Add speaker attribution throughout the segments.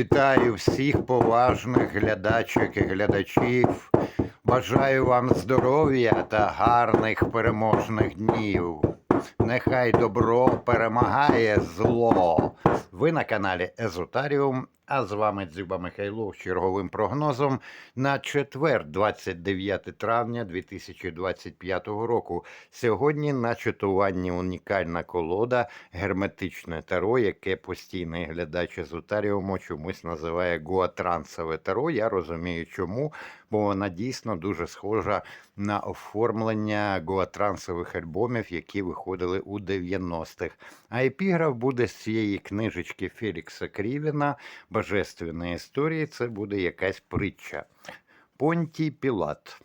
Speaker 1: Вітаю всіх поважних глядачок і глядачів. Бажаю вам здоров'я та гарних переможних днів. Нехай добро перемагає зло. Ви на каналі Езотаріум, а з вами Дзюба Михайлов з черговим прогнозом на четвер, 29 травня 2025 року. Сьогодні на читуванні унікальна колода герметичне таро, яке постійний глядач Езотаріуму чомусь називає гуатрансове таро. Я розумію, чому, бо вона дійсно дуже схожа на оформлення гуатрансових альбомів, які виходили у 90-х. А епіграф буде з цієї книжечки Фелікса Крівіна Божественні історії. Це буде якась притча. Понтій Пілат.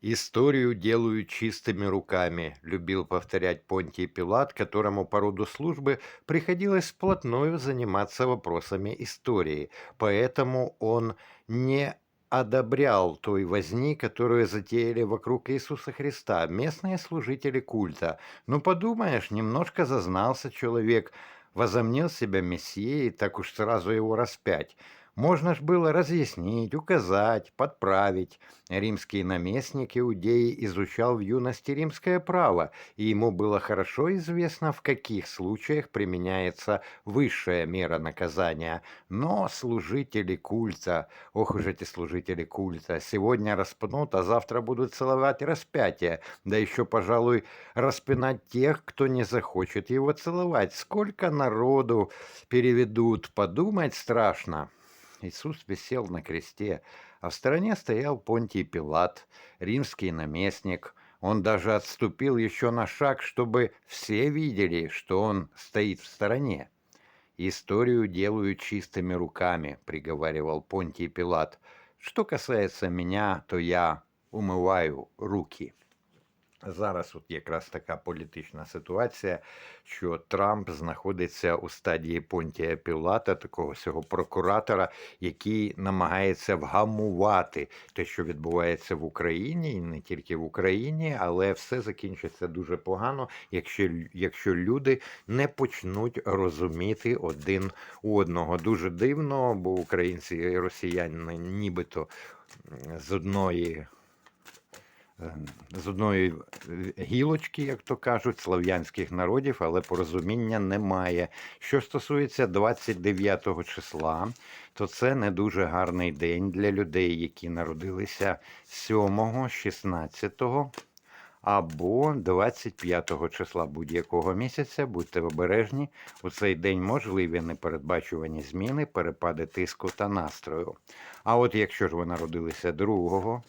Speaker 1: Историю делают чистыми руками, любил повторять Понтий Пилат, которому по роду службы приходилось вплотную заниматься вопросами истории, поэтому он не одобрял той возни, которую затеяли вокруг Иисуса Христа местные служители культа. Ну, подумаешь, немножко зазнался человек, возомнил себя мессией, так уж сразу его распять. Можно ж было разъяснить, указать, подправить. Римский наместник Иудеи изучал в юности римское право, и ему было хорошо известно, в каких случаях применяется высшая мера наказания. Но служители культа, ох уж эти служители культа, сегодня распнут, а завтра будут целовать распятие, да еще, пожалуй, распинать тех, кто не захочет его целовать. Сколько народу переведут, подумать страшно. Иисус висел на кресте, а в стороне стоял Понтий Пилат, римский наместник. Он даже отступил еще на шаг, чтобы все видели, что он стоит в стороне. «Историю делаю чистыми руками», — приговаривал Понтий Пилат. «Что касается меня, то я умываю руки». Зараз от якраз така політична ситуація, що Трамп знаходиться у стадії Понтія Пілата, такого цього прокуратора, який намагається вгамувати те, що відбувається в Україні, і не тільки в Україні, але все закінчиться дуже погано, якщо, якщо люди не почнуть розуміти один одного. Дуже дивно, бо українці і росіяни нібито з одної. Е, з одної гілочки, як то кажуть, слав'янських народів, але порозуміння немає. Що стосується 29 числа, то це не дуже гарний день для людей, які народилися 7, 16 або 25 числа будь-якого місяця. Будьте обережні. У цей день можливі непередбачувані зміни, перепади тиску та настрою. А от якщо ж ви народилися 2,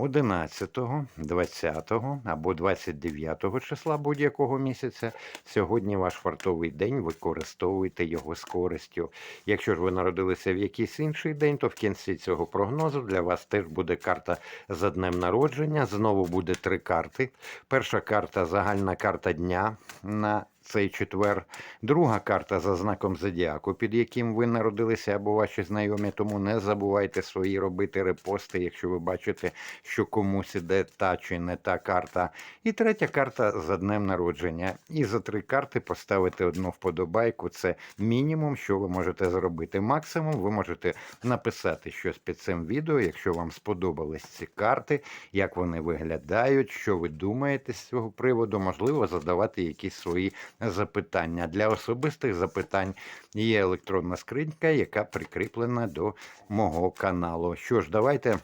Speaker 1: 11, 20 або 29 числа будь-якого місяця. Сьогодні ваш фартовий день, використовуйте його з користю. Якщо ж ви народилися в якийсь інший день, то в кінці цього прогнозу для вас теж буде карта за днем народження. Знову буде три карти. Перша карта загальна карта дня на цей четвер. Друга карта за знаком зодіаку, під яким ви народилися або ваші знайомі. Тому не забувайте свої робити репости, якщо ви бачите, що комусь іде та чи не та карта. І третя карта за днем народження. І за три карти поставити одну вподобайку. Це мінімум, що ви можете зробити. Максимум ви можете написати щось під цим відео, якщо вам сподобались ці карти, як вони виглядають, що ви думаєте з цього приводу, можливо, задавати якісь свої запитання. Для особистих запитань є електронна скринька, яка прикріплена до мого каналу. Що ж, давайте.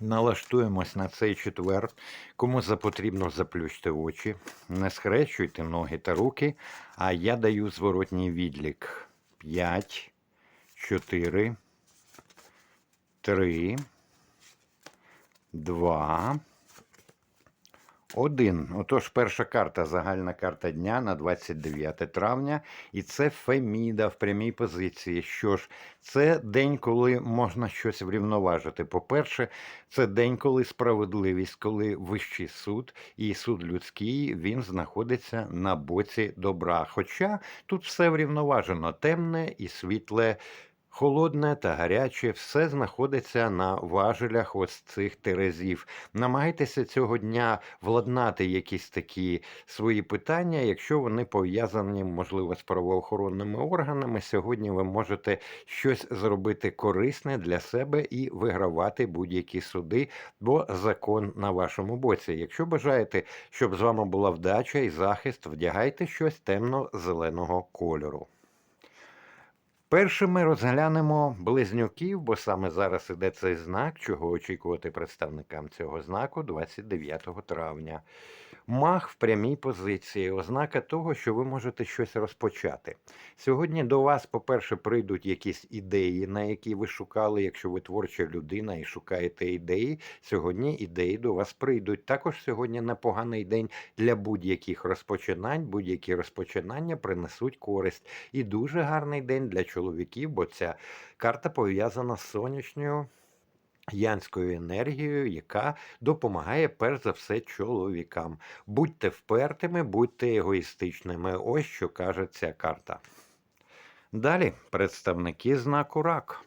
Speaker 1: Налаштуємось на цей четвер. Кому запотрібно, заплющте очі, не схрещуйте ноги та руки, а я даю зворотній відлік. 5, 4, 3, 2, один. Отож, перша карта, загальна карта дня на 29 травня, і це Феміда в прямій позиції. Що ж, це день, коли можна щось врівноважити. По-перше, це день, коли справедливість, коли вищий суд і суд людський він знаходиться на боці добра. Хоча тут все врівноважено, темне і світле Холодне та гаряче все знаходиться на важелях ось цих терезів. Намагайтеся цього дня владнати якісь такі свої питання, якщо вони пов'язані, можливо, з правоохоронними органами. Сьогодні ви можете щось зробити корисне для себе і вигравати будь-які суди, бо закон на вашому боці. Якщо бажаєте, щоб з вами була вдача і захист, вдягайте щось темно-зеленого кольору. Першими розглянемо близнюків, бо саме зараз іде цей знак, чого очікувати представникам цього знаку 29 травня. Мах в прямій позиції, ознака того, що ви можете щось розпочати. Сьогодні до вас, по-перше, прийдуть якісь ідеї, на які ви шукали, якщо ви творча людина і шукаєте ідеї. Сьогодні ідеї до вас прийдуть. Також сьогодні непоганий день для будь-яких розпочинань. Будь-які розпочинання принесуть користь. І дуже гарний день для чоловіків, бо ця карта пов'язана з сонячною. Янською енергією, яка допомагає перш за все чоловікам. Будьте впертими, будьте егоїстичними. Ось що каже ця карта. Далі представники знаку рак.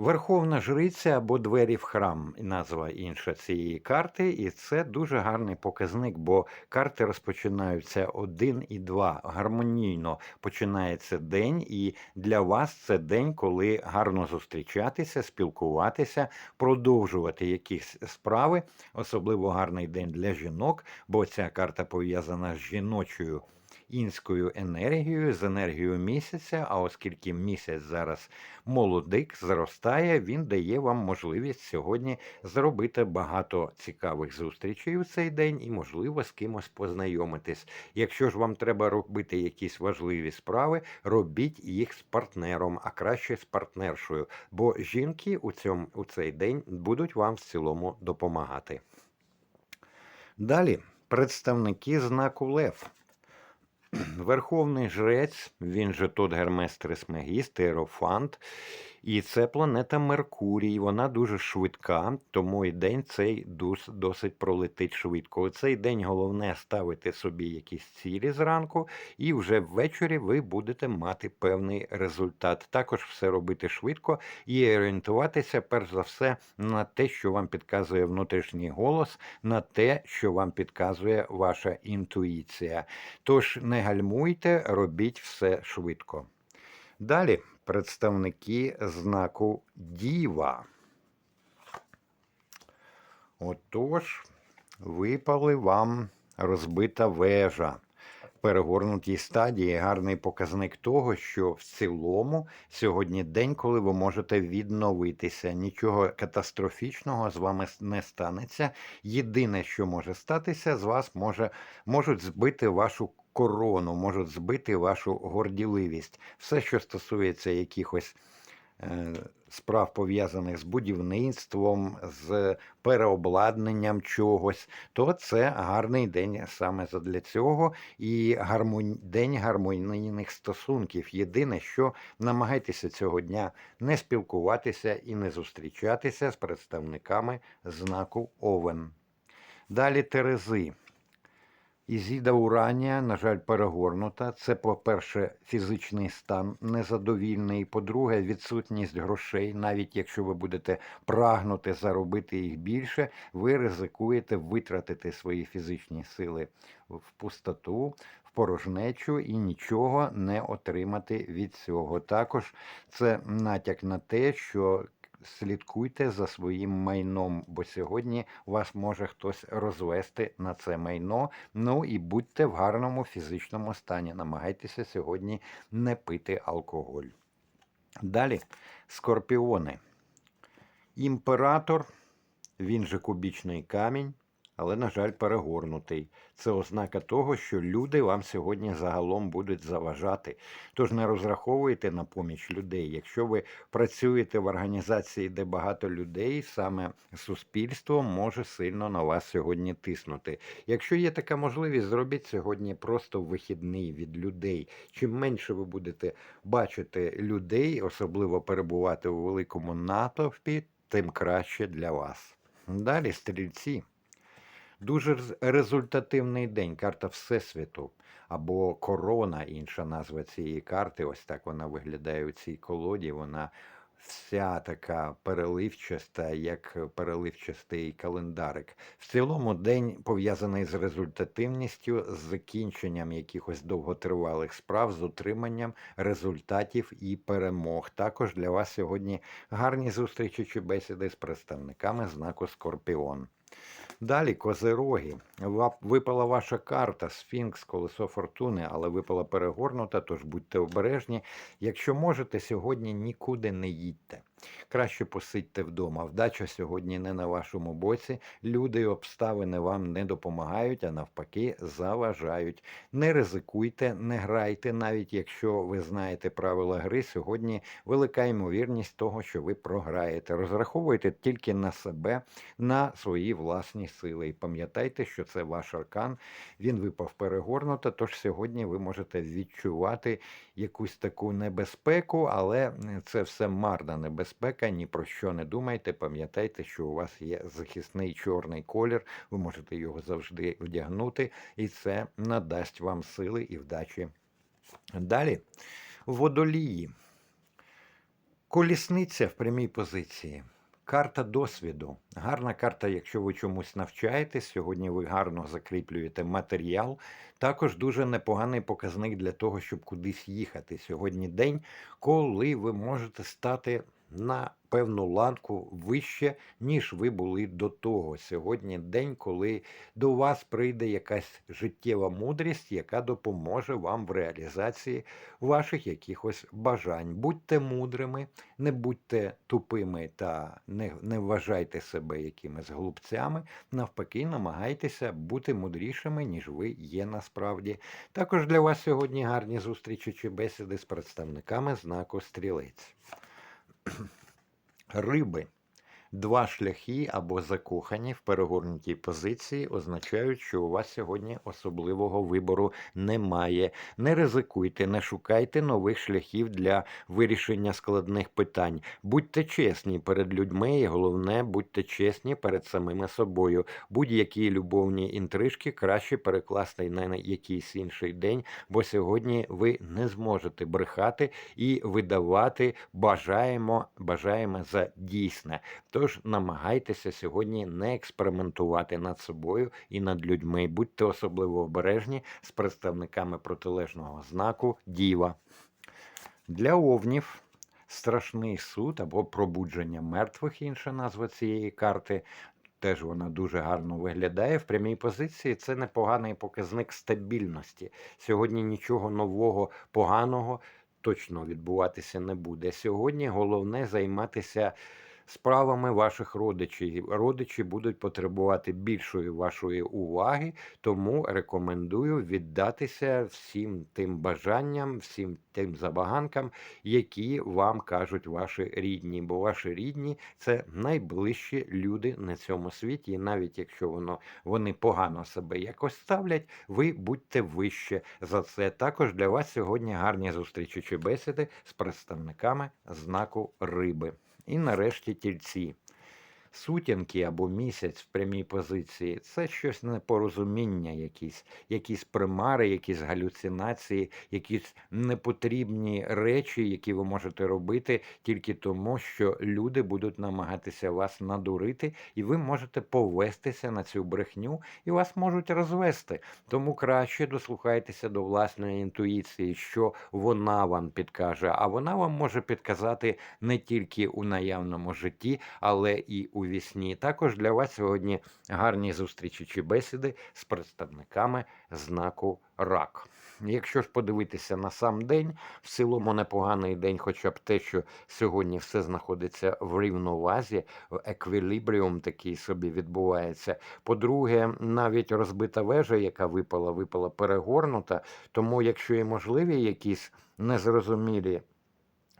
Speaker 1: Верховна жриця або двері в храм, назва інша цієї карти, і це дуже гарний показник, бо карти розпочинаються один і два. Гармонійно починається день, і для вас це день, коли гарно зустрічатися, спілкуватися, продовжувати якісь справи. Особливо гарний день для жінок, бо ця карта пов'язана з жіночою інською енергією, з енергією місяця. А оскільки місяць зараз молодик зростає, він дає вам можливість сьогодні зробити багато цікавих зустрічей у цей день і, можливо, з кимось познайомитись. Якщо ж вам треба робити якісь важливі справи, робіть їх з партнером, а краще з партнершою, бо жінки у цьому у цей день будуть вам в цілому допомагати. Далі представники знаку Лев. Верховний жрець, він же тут Гермес Трисмегіст, Ерофант. І це планета Меркурій. Вона дуже швидка, тому і день цей досить пролетить швидко. У цей день головне ставити собі якісь цілі зранку, і вже ввечері ви будете мати певний результат. Також все робити швидко і орієнтуватися, перш за все, на те, що вам підказує внутрішній голос, на те, що вам підказує ваша інтуїція. Тож не гальмуйте, робіть все швидко. Далі представники знаку Діва. Отож, випали вам розбита вежа перегорнутій стадії гарний показник того, що в цілому сьогодні день, коли ви можете відновитися. Нічого катастрофічного з вами не станеться. Єдине, що може статися, з вас може можуть збити вашу корону, можуть збити вашу горділивість. Все, що стосується якихось. Е, справ пов'язаних з будівництвом, з переобладнанням чогось, то це гарний день саме для цього і гармон... день гармонійних стосунків. Єдине, що намагайтеся цього дня не спілкуватися і не зустрічатися з представниками знаку Овен. Далі Терези. Ізіда Уранія, на жаль, перегорнута. Це, по-перше, фізичний стан незадовільний. По-друге, відсутність грошей. Навіть якщо ви будете прагнути заробити їх більше, ви ризикуєте витратити свої фізичні сили в пустоту, в порожнечу і нічого не отримати від цього. Також це натяк на те, що слідкуйте за своїм майном, бо сьогодні вас може хтось розвести на це майно. Ну і будьте в гарному фізичному стані. Намагайтеся сьогодні не пити алкоголь. Далі скорпіони. Імператор, він же кубічний камінь але, на жаль, перегорнутий. Це ознака того, що люди вам сьогодні загалом будуть заважати. Тож не розраховуйте на поміч людей. Якщо ви працюєте в організації, де багато людей, саме суспільство може сильно на вас сьогодні тиснути. Якщо є така можливість, зробіть сьогодні просто вихідний від людей. Чим менше ви будете бачити людей, особливо перебувати у великому натовпі, тим краще для вас. Далі стрільці. Дуже рез- результативний день, карта Всесвіту або корона, інша назва цієї карти. Ось так вона виглядає у цій колоді. Вона вся така переливчаста, як переливчастий календарик. В цілому день пов'язаний з результативністю, з закінченням якихось довготривалих справ, з отриманням результатів і перемог. Також для вас сьогодні гарні зустрічі чи бесіди з представниками знаку Скорпіон. Далі козироги. Випала ваша карта, Сфінкс, колесо фортуни, але випала перегорнута, тож будьте обережні. Якщо можете, сьогодні нікуди не їдьте. Краще посидьте вдома. Вдача сьогодні не на вашому боці. Люди і обставини вам не допомагають, а навпаки, заважають. Не ризикуйте, не грайте, навіть якщо ви знаєте правила гри. Сьогодні велика ймовірність того, що ви програєте. Розраховуйте тільки на себе, на свої власні сили. І пам'ятайте, що це ваш аркан. Він випав перегорнуто, тож сьогодні ви можете відчувати якусь таку небезпеку, але це все марна небезпека. Ні про що не думайте. Пам'ятайте, що у вас є захисний чорний колір. Ви можете його завжди вдягнути, і це надасть вам сили і вдачі. Далі водолії. Колісниця в прямій позиції. Карта досвіду. Гарна карта, якщо ви чомусь навчаєтесь. Сьогодні ви гарно закріплюєте матеріал. Також дуже непоганий показник для того, щоб кудись їхати. Сьогодні день, коли ви можете стати на певну ланку вище, ніж ви були до того. Сьогодні день, коли до вас прийде якась життєва мудрість, яка допоможе вам в реалізації ваших якихось бажань. Будьте мудрими, не будьте тупими та не, не вважайте себе якимись глупцями. Навпаки, намагайтеся бути мудрішими, ніж ви є насправді. Також для вас сьогодні гарні зустрічі чи бесіди з представниками знаку стрілець. Риби. Два шляхи або закохані в перегорнутій позиції означають, що у вас сьогодні особливого вибору немає. Не ризикуйте, не шукайте нових шляхів для вирішення складних питань. Будьте чесні перед людьми, і головне, будьте чесні перед самими собою. Будь-які любовні інтрижки краще перекласти на якийсь інший день, бо сьогодні ви не зможете брехати і видавати бажаємо, бажаємо за дійсне. Тож намагайтеся сьогодні не експериментувати над собою і над людьми. Будьте особливо обережні з представниками протилежного знаку Діва. Для овнів страшний суд або пробудження мертвих, інша назва цієї карти. Теж вона дуже гарно виглядає в прямій позиції. Це непоганий показник стабільності. Сьогодні нічого нового, поганого точно відбуватися не буде. Сьогодні головне займатися справами ваших родичів. Родичі будуть потребувати більшої вашої уваги, тому рекомендую віддатися всім тим бажанням, всім тим забаганкам, які вам кажуть ваші рідні. Бо ваші рідні це найближчі люди на цьому світі, і навіть якщо воно вони погано себе якось ставлять, ви будьте вище за це. Також для вас сьогодні гарні зустрічі чи бесіди з представниками знаку риби. І нарешті тільці. Сутінки або місяць в прямій позиції це щось непорозуміння, якісь, якісь примари, якісь галюцинації, якісь непотрібні речі, які ви можете робити тільки тому, що люди будуть намагатися вас надурити, і ви можете повестися на цю брехню, і вас можуть розвести. Тому краще дослухайтеся до власної інтуїції, що вона вам підкаже, а вона вам може підказати не тільки у наявному житті, але і у вісні. Також для вас сьогодні гарні зустрічі чи бесіди з представниками знаку рак. Якщо ж подивитися на сам день, в цілому непоганий день, хоча б те, що сьогодні все знаходиться в рівновазі, еквілібріум такий собі відбувається. По-друге, навіть розбита вежа, яка випала, випала перегорнута. Тому, якщо є можливі якісь незрозумілі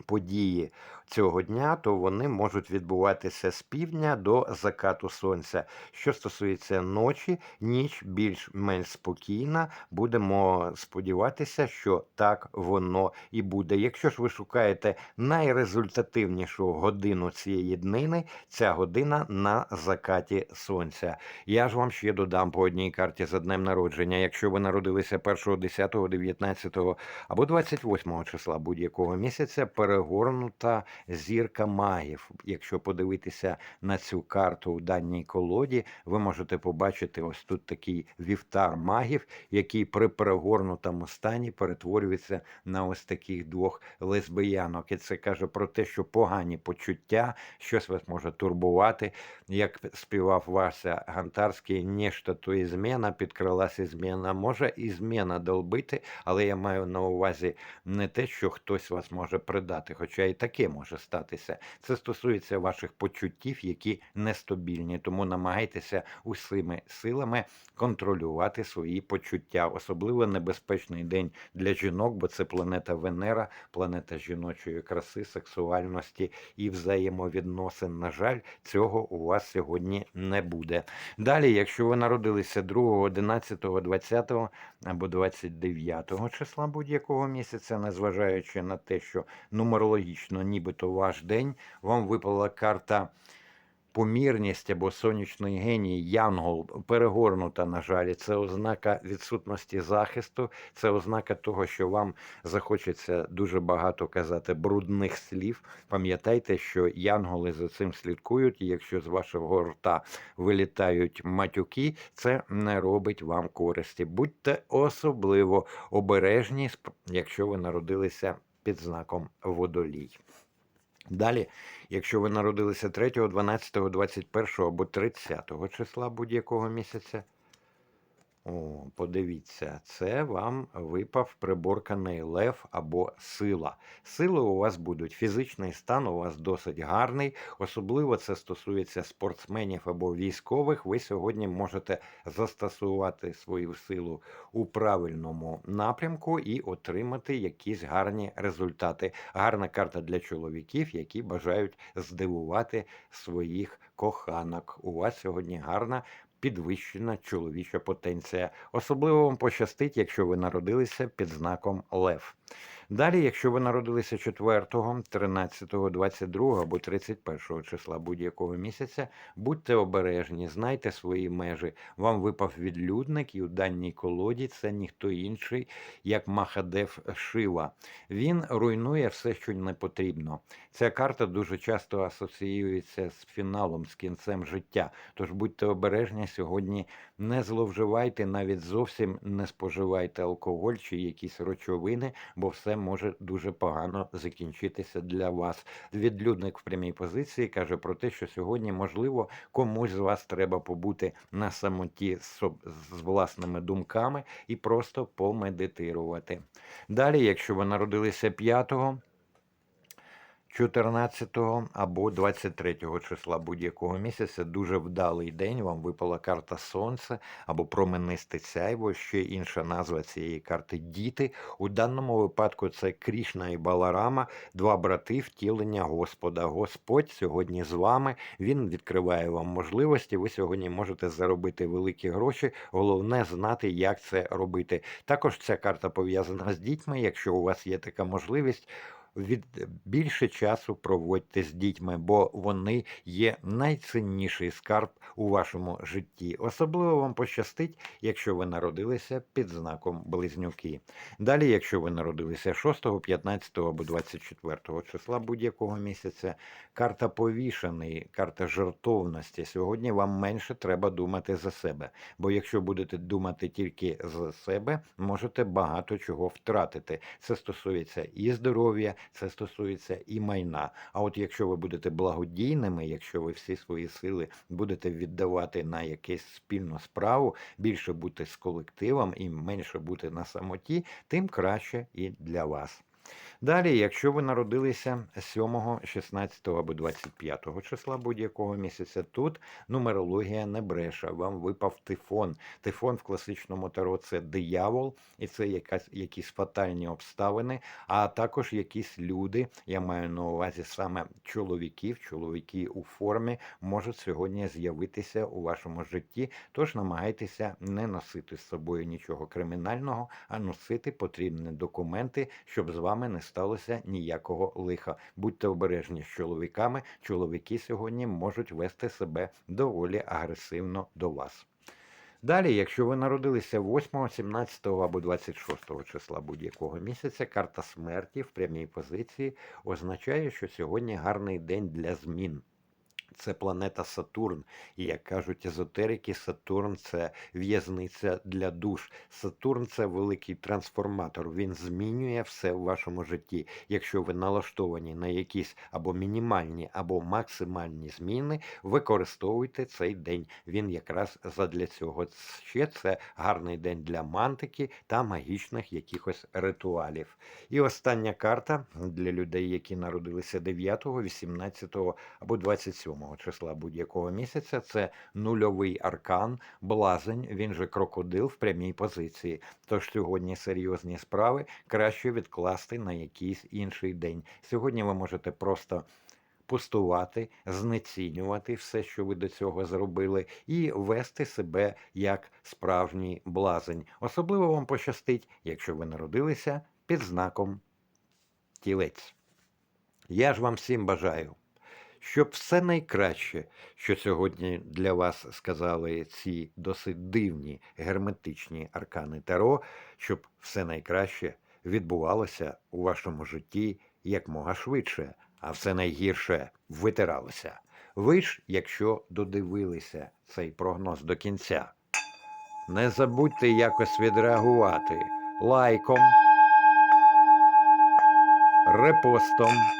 Speaker 1: події цього дня, то вони можуть відбуватися з півдня до закату сонця. Що стосується ночі, ніч більш-менш спокійна. Будемо сподіватися, що так воно і буде. Якщо ж ви шукаєте найрезультативнішу годину цієї днини, ця година на закаті сонця. Я ж вам ще додам по одній карті за днем народження. Якщо ви народилися 1, 10, 19 або 28 числа будь-якого місяця, перегорнута зірка магів. Якщо подивитися на цю карту у даній колоді, ви можете побачити ось тут такий вівтар магів, який при перегорнутому стані перетворюється на ось таких двох лесбиянок. І це каже про те, що погані почуття, щось вас може турбувати. Як співав Вася Гантарський, нешта то і зміна, підкралася зміна. Може і зміна долбити, але я маю на увазі не те, що хтось вас може придати, хоча і таке може статися. Це стосується ваших почуттів, які нестабільні, тому намагайтеся усіми силами контролювати свої почуття. Особливо небезпечний день для жінок, бо це планета Венера, планета жіночої краси, сексуальності і взаємовідносин. На жаль, цього у вас сьогодні не буде. Далі, якщо ви народилися 2, 11, 20 або 29 числа будь-якого місяця, незважаючи на те, що нумерологічно, нібито ваш день, вам випала карта помірність або сонячний геній, янгол перегорнута, на жаль, це ознака відсутності захисту, це ознака того, що вам захочеться дуже багато казати брудних слів. Пам'ятайте, що янголи за цим слідкують, і якщо з вашого рта вилітають матюки, це не робить вам користі. Будьте особливо обережні, якщо ви народилися під знаком водолій. Далі, якщо ви народилися 3, 12, 21 або 30 числа будь-якого місяця, о, подивіться, це вам випав приборканий лев або сила. Сили у вас будуть, фізичний стан у вас досить гарний, особливо це стосується спортсменів або військових. Ви сьогодні можете застосувати свою силу у правильному напрямку і отримати якісь гарні результати. Гарна карта для чоловіків, які бажають здивувати своїх коханок. У вас сьогодні гарна підвищена чоловіча потенція. Особливо вам пощастить, якщо ви народилися під знаком Лев. Далі, якщо ви народилися 4, 13, 22 або 31 числа будь-якого місяця, будьте обережні, знайте свої межі. Вам випав відлюдник, і у даній колоді це ніхто інший, як Махадев Шива. Він руйнує все, що не потрібно. Ця карта дуже часто асоціюється з фіналом, з кінцем життя. Тож будьте обережні сьогодні, не зловживайте, навіть зовсім не споживайте алкоголь чи якісь речовини, бо все може дуже погано закінчитися для вас. Відлюдник в прямій позиції каже про те, що сьогодні, можливо, комусь з вас треба побути на самоті з власними думками і просто помедитирувати. Далі, якщо ви народилися 5, 14 або 23 числа будь-якого місяця дуже вдалий день. Вам випала карта Сонце або променисте сяйво. Ще інша назва цієї карти діти. У даному випадку це Крішна і Баларама, два брати втілення Господа. Господь сьогодні з вами. Він відкриває вам можливості. Ви сьогодні можете заробити великі гроші. Головне знати, як це робити. Також ця карта пов'язана з дітьми. Якщо у вас є така можливість від більше часу проводьте з дітьми, бо вони є найцінніший скарб у вашому житті. Особливо вам пощастить, якщо ви народилися під знаком близнюки. Далі, якщо ви народилися 6, 15 або 24 числа будь-якого місяця, карта повішений, карта жертовності. Сьогодні вам менше треба думати за себе. Бо якщо будете думати тільки за себе, можете багато чого втратити. Це стосується і здоров'я, це стосується і майна. А от якщо ви будете благодійними, якщо ви всі свої сили будете віддавати на якусь спільну справу, більше бути з колективом і менше бути на самоті, тим краще і для вас. Далі, якщо ви народилися 7, 16 або 25 числа будь-якого місяця, тут нумерологія не бреше. Вам випав тифон. Тифон в класичному таро це диявол, і це якась, якісь фатальні обставини, а також якісь люди. Я маю на увазі саме чоловіків, чоловіки у формі можуть сьогодні з'явитися у вашому житті. Тож намагайтеся не носити з собою нічого кримінального, а носити потрібні документи, щоб з вами не сталося ніякого лиха. Будьте обережні з чоловіками. Чоловіки сьогодні можуть вести себе доволі агресивно до вас. Далі, якщо ви народилися 8, 17 або 26 числа будь-якого місяця, карта смерті в прямій позиції означає, що сьогодні гарний день для змін. Це планета Сатурн. І як кажуть езотерики, Сатурн це в'язниця для душ. Сатурн це великий трансформатор. Він змінює все в вашому житті. Якщо ви налаштовані на якісь або мінімальні, або максимальні зміни, використовуйте цей день. Він якраз задля цього. Ще це гарний день для мантики та магічних якихось ритуалів. І остання карта для людей, які народилися 9, 18 або 27 числа будь-якого місяця. Це нульовий аркан, блазень, він же крокодил в прямій позиції. Тож сьогодні серйозні справи краще відкласти на якийсь інший день. Сьогодні ви можете просто. Пустувати, знецінювати все, що ви до цього зробили, і вести себе як справжній блазень. Особливо вам пощастить, якщо ви народилися під знаком тілець. Я ж вам всім бажаю щоб все найкраще, що сьогодні для вас сказали ці досить дивні герметичні аркани Таро, щоб все найкраще відбувалося у вашому житті якмога швидше, а все найгірше витиралося. Ви ж, якщо додивилися цей прогноз до кінця, не забудьте якось відреагувати лайком, репостом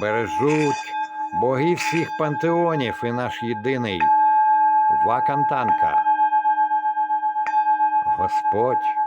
Speaker 1: бережуть боги всіх пантеонів і наш єдиний Вакантанка. Господь